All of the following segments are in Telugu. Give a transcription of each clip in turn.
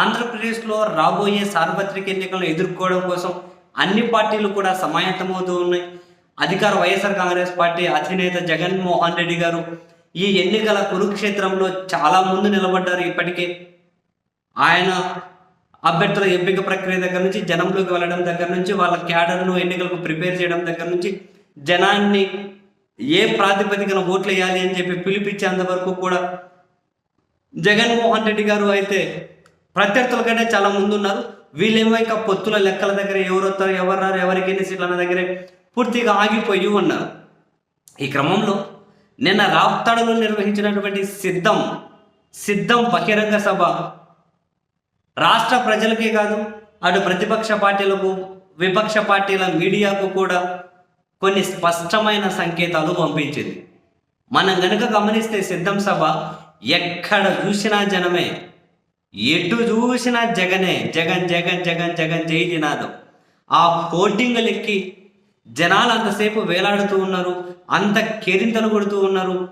ఆంధ్రప్రదేశ్లో రాబోయే సార్వత్రిక ఎన్నికలను ఎదుర్కోవడం కోసం అన్ని పార్టీలు కూడా సమాయత్తమవుతూ ఉన్నాయి. అధికార వైఎస్ఆర్ కాంగ్రెస్ పార్టీ అధినేత జగన్మోహన్ రెడ్డి గారు ఈ ఎన్నికల కురుక్షేత్రంలో చాలా ముందు నిలబడ్డారు ఇప్పటికే. ఆయన అభ్యర్థుల ఎంపిక ప్రక్రియ దగ్గర నుంచి జనంలోకి వెళ్ళడం దగ్గర నుంచి వాళ్ళ క్యాడర్ను ఎన్నికలకు ప్రిపేర్ చేయడం దగ్గర నుంచి జనాన్ని ఏ ప్రాతిపదికన ఓట్లు వేయాలి అని చెప్పి పిలిపించేంత వరకు కూడా జగన్మోహన్ రెడ్డి గారు అయితే ప్రత్యర్థుల కంటే చాలా ముందు ఉన్నారు వీళ్ళేమో ఇంకా పొత్తుల లెక్కల దగ్గర ఎవరు వస్తారు ఎవరు రారు ఎవరికి ఎన్ని సీట్లు అన్న దగ్గరే పూర్తిగా ఆగిపోయి ఉన్నారు. ఈ క్రమంలో నిన్న రాప్తాడులో నిర్వహించినటువంటి సిద్ధం సిద్ధం బహిరంగ సభ రాష్ట్ర ప్రజలకే కాదు అటు ప్రతిపక్ష పార్టీలకు విపక్ష పార్టీల మీడియాకు కూడా కొన్ని స్పష్టమైన సంకేతాలు పంపించింది. మనం గనుక గమనిస్తే సిద్ధం సభ ఎక్కడ చూసినా జనమే ఎటు చూసినా జగనే జగన్ జగన్ జగన్ జగన్ జై నినాదం ఆ హోర్డింగులు జనాలు అంతసేపు వేలాడుతూ ఉన్నారు అంత కేరింతలు కొడుతూ ఉన్నారు.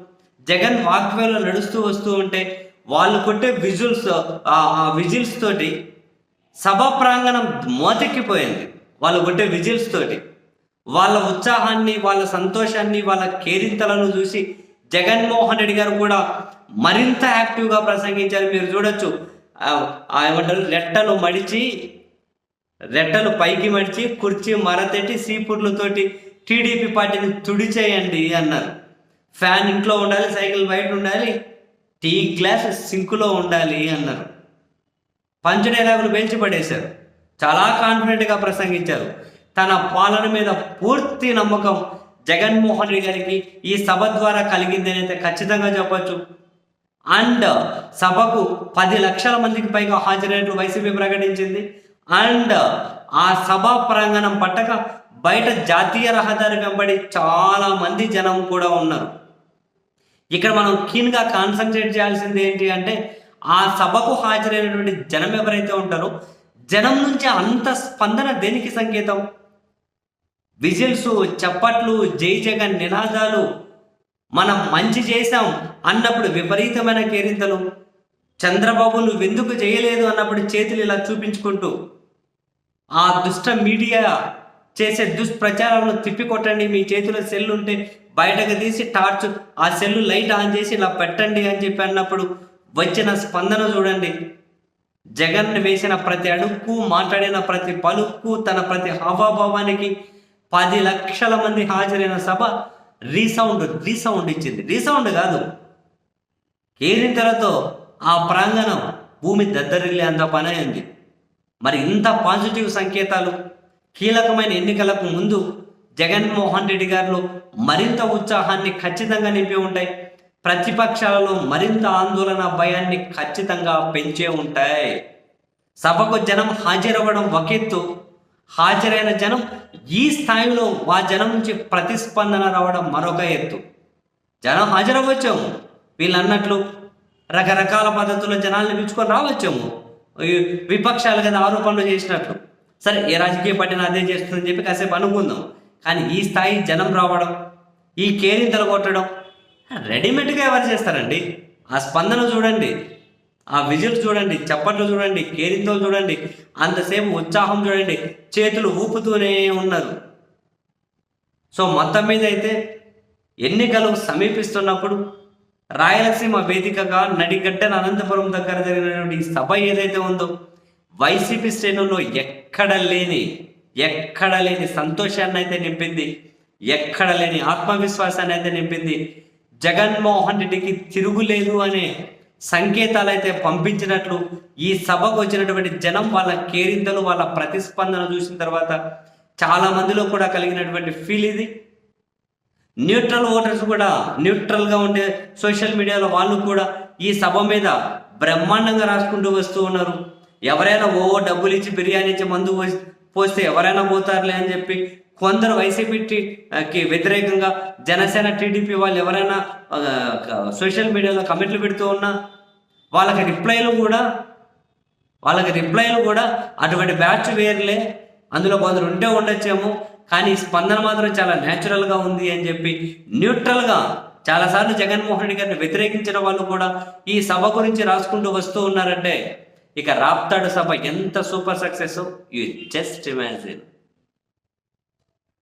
జగన్ వాక్వేలో నడుస్తూ వస్తూ ఉంటే వాళ్ళు కొట్టే విజువల్స్ ఆ విజిల్స్ తోటి సభ ప్రాంగణం మోతెక్కిపోయింది. వాళ్ళు కొట్టే విజిల్స్ తోటి. వాళ్ళ ఉత్సాహాన్ని వాళ్ళ సంతోషాన్ని వాళ్ళ కేరింతలను చూసి జగన్మోహన్ రెడ్డి గారు కూడా మరింత యాక్టివ్గా ప్రసంగించారు. మీరు చూడొచ్చు ఏమంటారు? రెట్టలు మడిచి రెట్టలు పైకి మడిచి కుర్చీ మరతెట్టి సీపుర్లతోటి టీడీపీ పార్టీని తుడిచేయండి అన్నారు. ఫ్యాన్ ఇంట్లో ఉండాలి సైకిల్ బయట ఉండాలి టీ గ్లాస్ సింకులో ఉండాలి అన్నారు. పంచ డైలాగులు పెంచి పడేశారు. చాలా కాన్ఫిడెంట్గా ప్రసంగించారు. తన పాలన మీద పూర్తి నమ్మకం జగన్మోహన్ రెడ్డి గారికి ఈ సభ ద్వారా కలిగిందని అయితే ఖచ్చితంగా చెప్పొచ్చు. అండ్ సభకు పది లక్షల మందికి పైగా హాజరైనట్లు వైసీపీ ప్రకటించింది. అండ్ ఆ సభా ప్రాంగణం పట్టక బయట జాతీయ రహదారి వెంబడి చాలా మంది జనం కూడా ఉన్నారు. ఇక్కడ మనం కీన్గా కాన్సన్ట్రేట్ చేయాల్సింది ఏంటి అంటే ఆ సభకు హాజరైనటువంటి జనం ఎవరైతే ఉంటారో జనం నుంచి అంత స్పందన దేనికి సంకేతం? విజిల్స్ చప్పట్లు జై జగన్ నినాదాలు మనం మంచి చేశాం అన్నప్పుడు విపరీతమైన కేరింతలు. చంద్రబాబు నువ్వు ఎందుకు చేయలేదు అన్నప్పుడు చేతులు ఇలా చూపించుకుంటూ ఆ దుష్ట మీడియా చేసే దుష్ప్రచారాలను తిప్పికొట్టండి మీ చేతిలో సెల్ ఉంటే బయటకు తీసి టార్చ్ ఆ సెల్ లైట్ ఆన్ చేసి ఇలా పెట్టండి అని చెప్పి అన్నప్పుడు వచ్చిన స్పందన చూడండి. జగన్ వేసిన ప్రతి అడుక్కు మాట్లాడిన ప్రతి పలుక్కు తన ప్రతి హావాభావానికి పది లక్షల మంది హాజరైన సభ రీసౌండ్ రీసౌండ్ ఇచ్చింది. రీసౌండ్ కాదు. కేరింతలతో ఆ ప్రాంగణం భూమి దద్దరిల్లే అంత పని అయింది మరి ఇంత పాజిటివ్ సంకేతాలు కీలకమైన ఎన్నికలకు ముందు జగన్మోహన్ రెడ్డి గారిలో మరింత ఉత్సాహాన్ని ఖచ్చితంగా నింపి ఉంటాయి. ప్రతిపక్షాలలో మరింత ఆందోళన భయాన్ని ఖచ్చితంగా పెంచే ఉంటాయి. సభకు జనం హాజరవ్వడం ఒక ఎత్తు. హాజరైన జనం ఈ స్థాయిలో ఆ జనం నుంచి ప్రతిస్పందన రావడం మరొక ఎత్తు. జనం హాజరవ్వచ్చాము? వీళ్ళు అన్నట్లు రకరకాల పద్ధతుల్లో జనాల్ని పిలుచుకొని రావచ్చాము? విపక్షాలు కదా ఆరోపణలు చేసినట్లు. సరే ఏ రాజకీయ పార్టీని అదే చేస్తుందని చెప్పి కాసేపు అనుకుందాం. కానీ ఈ స్థాయి జనం రావడం ఈ కేరింతలు కొట్టడం రెడీమేడ్గా ఎవరు చేస్తారండి? ఆ స్పందన చూడండి. ఆ విజిట్ చూడండి చప్పట్లు చూడండి కేరింతలు చూడండి అంతసేపు ఉత్సాహం చూడండి చేతులు ఊపుతూనే ఉన్నారు. సో మొత్తం మీద అయితే ఎన్నికలు సమీపిస్తున్నప్పుడు రాయలసీమ వేదికగా నడిగడ్డన అనంతపురం దగ్గర జరిగినటువంటి సభ ఏదైతే ఉందో వైసీపీ శ్రేణుల్లో ఎక్కడ లేని ఎక్కడ లేని సంతోషాన్ని అయితే నింపింది ఎక్కడ లేని ఆత్మవిశ్వాసాన్ని అయితే నింపింది జగన్మోహన్ రెడ్డికి తిరుగులేదు అనే సంకేతాలు అయితే పంపించినట్లు ఈ సభకు వచ్చినటువంటి జనం వాళ్ళ కేరింతలు వాళ్ళ ప్రతిస్పందన చూసిన తర్వాత చాలా మందిలో కూడా కలిగినటువంటి ఫీల్ ఇది. న్యూట్రల్ ఓటర్స్ కూడా న్యూట్రల్గా ఉండే సోషల్ మీడియాలో వాళ్ళు కూడా ఈ సభ మీద బ్రహ్మాండంగా రాసుకుంటూ వస్తూ ఉన్నారు. ఎవరైనా ఓ డబ్బులు ఇచ్చి బిర్యానీ ఇచ్చి మందు పోస్తే ఎవరైనా పోతారులే అని చెప్పి కొందరు వైసీపీకి వ్యతిరేకంగా జనసేన టీడీపీ వాళ్ళు ఎవరైనా సోషల్ మీడియాలో కమెంట్లు పెడుతూ ఉన్నా వాళ్ళకి రిప్లైలు కూడా వాళ్ళకి రిప్లైలు కూడా అటువంటి బ్యాచ్ వేర్లే. అందులో కొందరు ఉంటే ఉండొచ్చేమో కానీ స్పందన మాత్రం చాలా న్యాచురల్గా ఉంది అని చెప్పి న్యూట్రల్గా చాలాసార్లు జగన్మోహన్ రెడ్డి గారిని వ్యతిరేకించిన వాళ్ళు కూడా ఈ సభ గురించి రాసుకుంటూ వస్తూ ఉన్నారంటే ఇక రాప్తాడు సభ ఎంత super success? You just imagine.